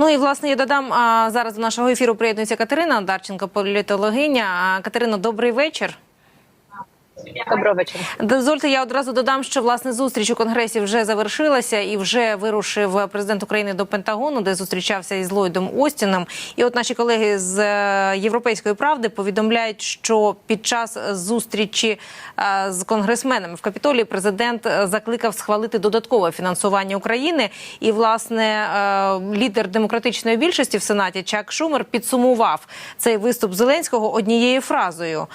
Ну і власне я додам зараз до нашого ефіру приєднується Катерина Дарченко, політологиня. Катерина, добрий вечір. Доброго вечора. Дозвольте, я одразу додам, що власне зустріч у конгресі вже завершилася і вже вирушив президент України до Пентагону, де зустрічався із Ллойдом Остіном. І от наші колеги з е, Європейської правди повідомляють, що під час зустрічі е, з конгресменами в Капітолії президент е, закликав схвалити додаткове фінансування України. І власне лідер демократичної більшості в сенаті Чак Шумер підсумував цей виступ Зеленського однією фразою.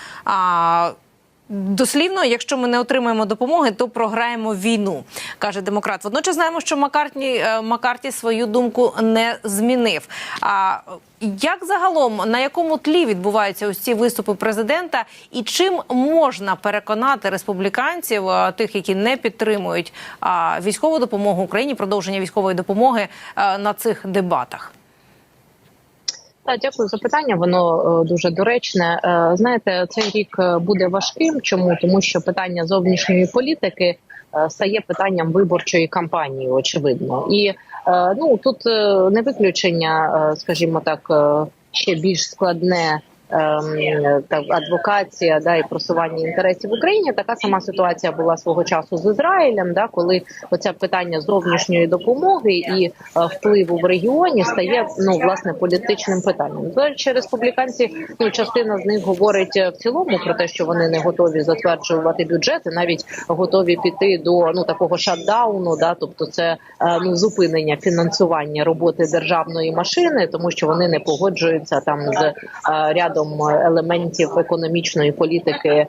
Дослівно, якщо ми не отримаємо допомоги, то програємо війну, каже демократ. Водночас знаємо, що Маккартні, е, Маккарті свою думку не змінив. А як загалом на якому тлі відбуваються ось ці виступи президента, і чим можна переконати республіканців, е, тих, які не підтримують військову допомогу Україні, продовження військової допомоги е, на цих дебатах? Так, дякую за питання. Воно е, дуже доречне. Е, знаєте, цей рік е, буде важким. Чому тому, що питання зовнішньої політики стає питанням виборчої кампанії, очевидно, і ну тут не виключення, скажімо так, ще більш складне. Ем, та адвокація да і просування інтересів в Україні. Така сама ситуація була свого часу з Ізраїлем, да коли оце питання зовнішньої допомоги і е, впливу в регіоні стає ну власне політичним питанням. До речі, республіканці ну частина з них говорить е, в цілому про те, що вони не готові затверджувати бюджети, навіть готові піти до ну такого шатдауну, да, тобто це е, ну зупинення фінансування роботи державної машини, тому що вони не погоджуються там з рядом елементів економічної політики, е,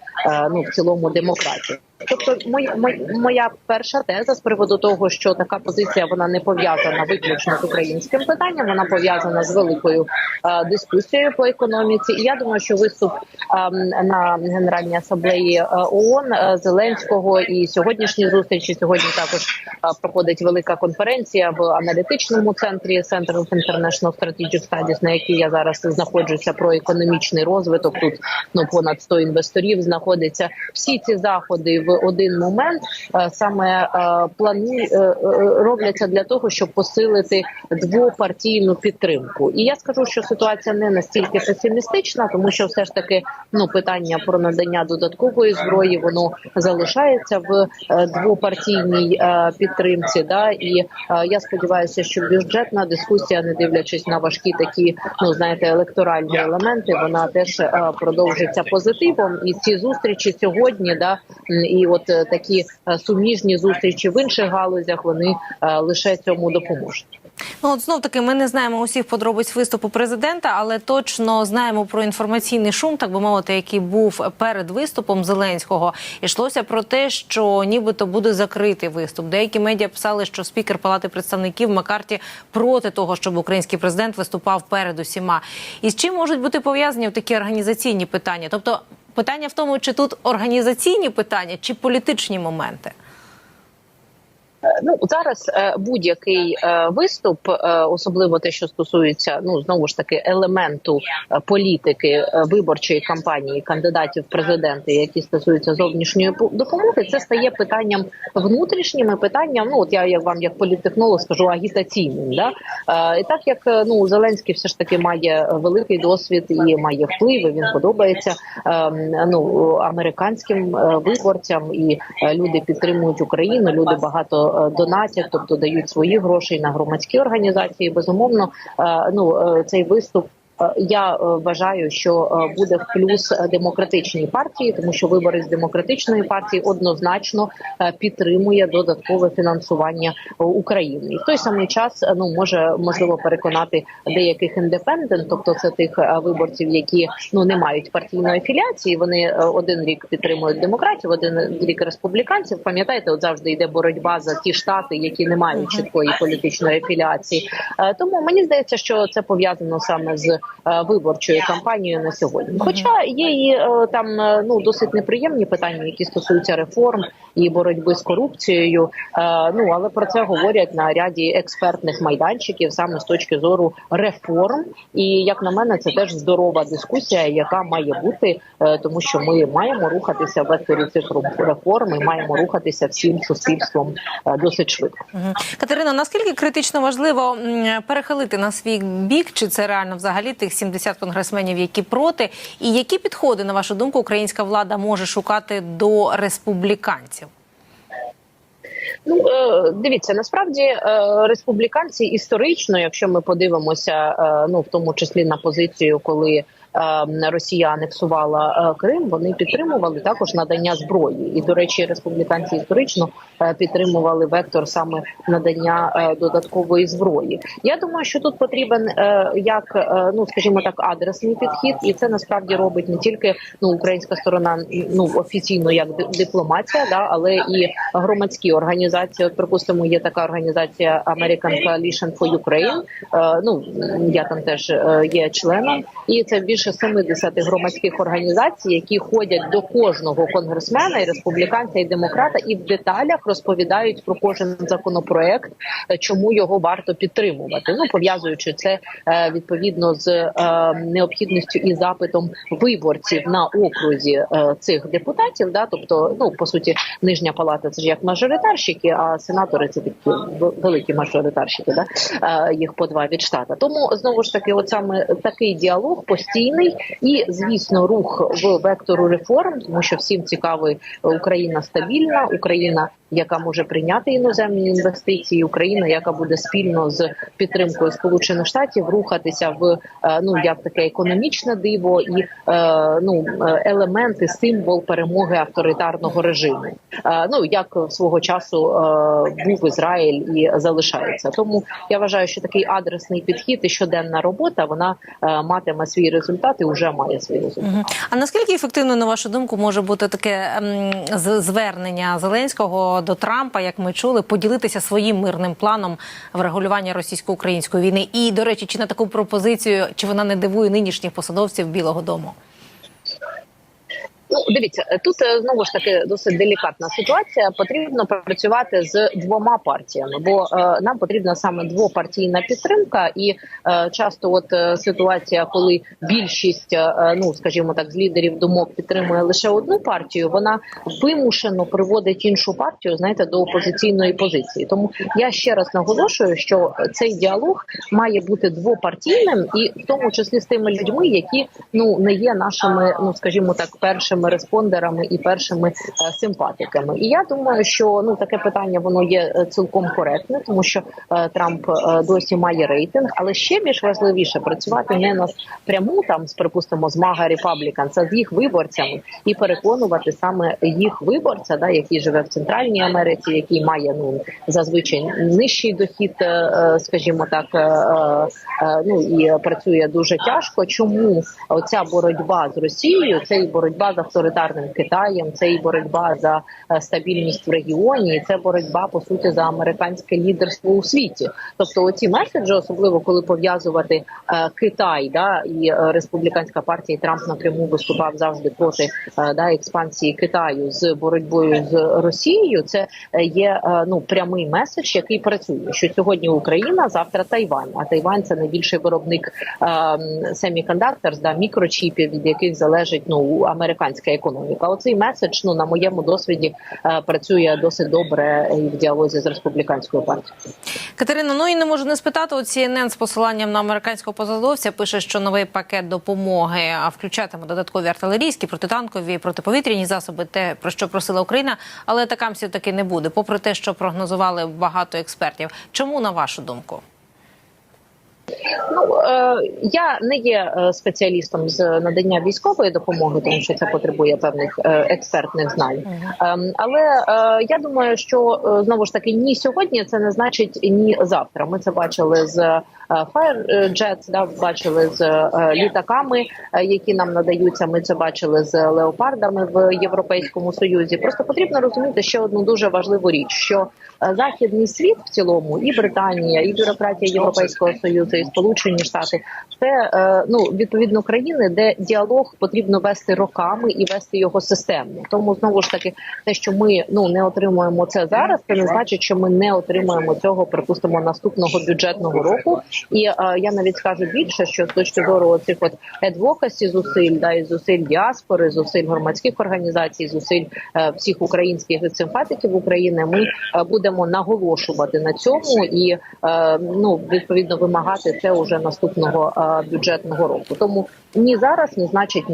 ну в цілому демократії. Тобто, моя моя- перша теза з приводу того, що така позиція вона не пов'язана виключно з українським питанням, вона пов'язана з великою е, дискусією по економіці. І я думаю, що виступ е, на генеральній асамблеї е, ООН е, Зеленського і сьогоднішні зустрічі. Сьогодні також е, проходить велика конференція в аналітичному центрі Center of International Strategic Studies, на якій я зараз знаходжуся про економічний розвиток. Тут ну понад 100 інвесторів знаходиться. Всі ці заходи в один момент е, саме е, плану е, робляться для того, щоб посилити двопартійну підтримку. І я скажу, що ситуація не настільки песимістична, тому що все ж таки ну питання про надання додаткової зброї воно залишається в двопартійній підтримці. Да і я сподіваюся, що бюджетна дискусія, не дивлячись на важкі такі, ну знаєте, електоральні елементи, вона теж продовжиться позитивом. І ці зустрічі сьогодні, да і от е, такі е, суміжні зустрічі в інших галузях, вони е, лише цьому допоможуть. Ну от знов таки ми не знаємо усіх подробиць виступу президента, але точно знаємо про інформаційний шум, так би мовити, який був перед виступом Зеленського. Ішлося про те, що нібито буде закритий виступ. Деякі медіа писали, що спікер Палати представників Макарті проти того, щоб український президент виступав перед усіма. І з чим можуть бути пов'язані такі організаційні питання? Тобто питання в тому, чи тут організаційні питання, чи політичні моменти. Ну зараз е, будь-який е, виступ, е, особливо те, що стосується ну знову ж таки елементу е, політики е, виборчої кампанії кандидатів президенти, які стосуються зовнішньої допомоги, це стає питанням внутрішнім і питанням. Ну от я як вам як політтехнолог скажу агітаційним. Да? Е, І так як е, ну Зеленський все ж таки має великий досвід і має вплив, і він подобається ем, ну американським е, виборцям, і е, люди підтримують Україну. Люди багато е, донатять, тобто дають свої гроші на громадські організації. Безумовно, е, ну е, цей виступ. Е, Я е, вважаю, що е, буде в плюс демократичній партії, тому що вибори з демократичної партії однозначно підтримує додаткове фінансування України. І в той самий час ну може можливо переконати деяких індепендент, тобто це тих виборців, які ну не мають партійної афіліації. Вони один рік підтримують демократів, один рік республіканців. Пам'ятаєте, от завжди йде боротьба за ті штати, які не мають чіткої політичної афіліації. Е, Тому мені здається, що це пов'язано саме з виборчою кампанією на сьогодні. Хоча є і е, там е, ну досить неприємні питання, які стосуються реформ і боротьби з корупцією. Е, Ну але про це говорять на ряді експертних майданчиків саме з точки зору реформ. І як на мене, це теж здорова дискусія, яка має бути, е, тому що ми маємо рухатися в векторі цих реформ і маємо рухатися всім суспільством е, досить швидко. Катерина, наскільки критично важливо перехилити на свій бік, чи це реально взагалі тих 70 конгресменів, які проти, і які підходи, на вашу думку, українська влада може шукати до республіканців? Ну е, дивіться, насправді е, республіканці історично, якщо ми подивимося, е, ну в тому числі на позицію, коли Росія анексувала е, Крим, вони підтримували також надання зброї. І до речі, республіканці історично е, підтримували вектор саме надання е, додаткової зброї. Я думаю, що тут потрібен як ну скажімо так, адресний підхід, і це насправді робить не тільки ну українська сторона, ну офіційно як ди- дипломатія, да, але і громадські організації. От, припустимо, є така організація American Coalition for Ukraine. Ну я там теж є членом, і це більше 70 громадських організацій, які ходять до кожного конгресмена, і республіканця, і демократа, і в деталях розповідають про кожен законопроект, е, чому його варто підтримувати. Ну пов'язуючи це е, відповідно з е, необхідністю і запитом виборців на окрузі цих депутатів. Да, тобто, ну по суті, нижня палата це ж як мажоритарщики, а сенатори це такі великі мажоритарщики. Да, їх по два від штата. Тому знову ж таки, от саме такий діалог постійний і, звісно, рух в вектору реформ, тому що всім цікавий Україна стабільна, Україна. Яка може прийняти іноземні інвестиції, Україна, яка буде спільно з підтримкою Сполучених Штатів рухатися в е, ну як таке економічне диво і е, ну елементи, символ перемоги авторитарного режиму. Е, ну як свого часу був Ізраїль і залишається. Тому я вважаю, що такий адресний підхід і щоденна робота вона матиме свій результат і вже має свій результат. А наскільки ефективно, на вашу думку, може бути таке звернення Зеленського до Трампа, як ми чули, поділитися своїм мирним планом врегулювання російсько-української війни? І до речі, чи на таку пропозицію чи вона не дивує нинішніх посадовців Білого Дому? Ну, дивіться, е, тут е, знову ж таки досить делікатна ситуація. Потрібно працювати з двома партіями, бо е, нам потрібна саме двопартійна підтримка, і е, часто, от е, ситуація, коли більшість, е, ну скажімо так, з лідерів думок підтримує лише одну партію, вона вимушено приводить іншу партію, знаєте, до опозиційної позиції. Тому я ще раз наголошую, що цей діалог має бути двопартійним, і в тому числі з тими людьми, які ну не є нашими, ну скажімо так, першими респондерами і першими е, симпатиками. І я думаю, що ну таке питання воно є е, цілком коректне, тому що е, Трамп досі має рейтинг, але ще більш важливіше працювати не на пряму там припустимо з Мага Репабліканс, а з їх виборцями і переконувати саме їх виборця, да який живе в Центральній Америці, який має ну зазвичай нижчий дохід, скажімо так, ну і працює дуже тяжко. Чому оця боротьба з Росією, це і боротьба з авторитарним Китаєм, це і боротьба за е, стабільність в регіоні, і це боротьба по суті за американське лідерство у світі. Тобто, оці меседжі, особливо коли пов'язувати е, Китай, да і е, республіканська партія і Трамп напряму виступав завжди проти да експансії Китаю з боротьбою з Росією. Це є ну прямий меседж, який працює. Що сьогодні Україна, завтра Тайвань. А Тайвань це найбільший виробник семікондакторс, да мікрочіпів, від яких залежить ну американська економіка. Оцей меседж, ну на моєму досвіді, е, працює досить добре і в діалозі з республіканською партією. Катерина, ну і не можу не спитати. От CNN з посиланням на американського посадовця пише, що новий пакет допомоги а, включатиме додаткові артилерійські, протитанкові, протиповітряні засоби, те про що просила Україна, але атакамсів таки не буде, попри те, що прогнозували багато експертів. Чому на вашу думку? Ну е, я не є е, спеціалістом з надання військової допомоги, тому що це потребує певних е, експертних знань. Ем, але я думаю, що знову ж таки ні сьогодні це не значить ні завтра. Ми це бачили з Firejet, да, бачили з е, літаками, е, які нам надаються. Ми це бачили з леопардами в Європейському Союзі. Просто потрібно розуміти ще одну дуже важливу річ: що е, західний світ в цілому, і Британія, і бюрократія Європейського союзу, і Сполучені Штати це е, ну відповідно країни, де діалог потрібно вести роками і вести його системно. Тому знову ж таки, те, що ми ну не отримуємо це зараз, це не значить, що ми не отримаємо цього, припустимо, наступного бюджетного року. І е, я навіть скажу більше, що з точки зору цих от едвокасі зусиль, да і зусиль діаспори, зусиль громадських організацій, зусиль е, всіх українських симпатиків України, ми е, будемо наголошувати на цьому і е, ну відповідно вимагати це уже наступного е, бюджетного року. Тому ні зараз, ні значить ні.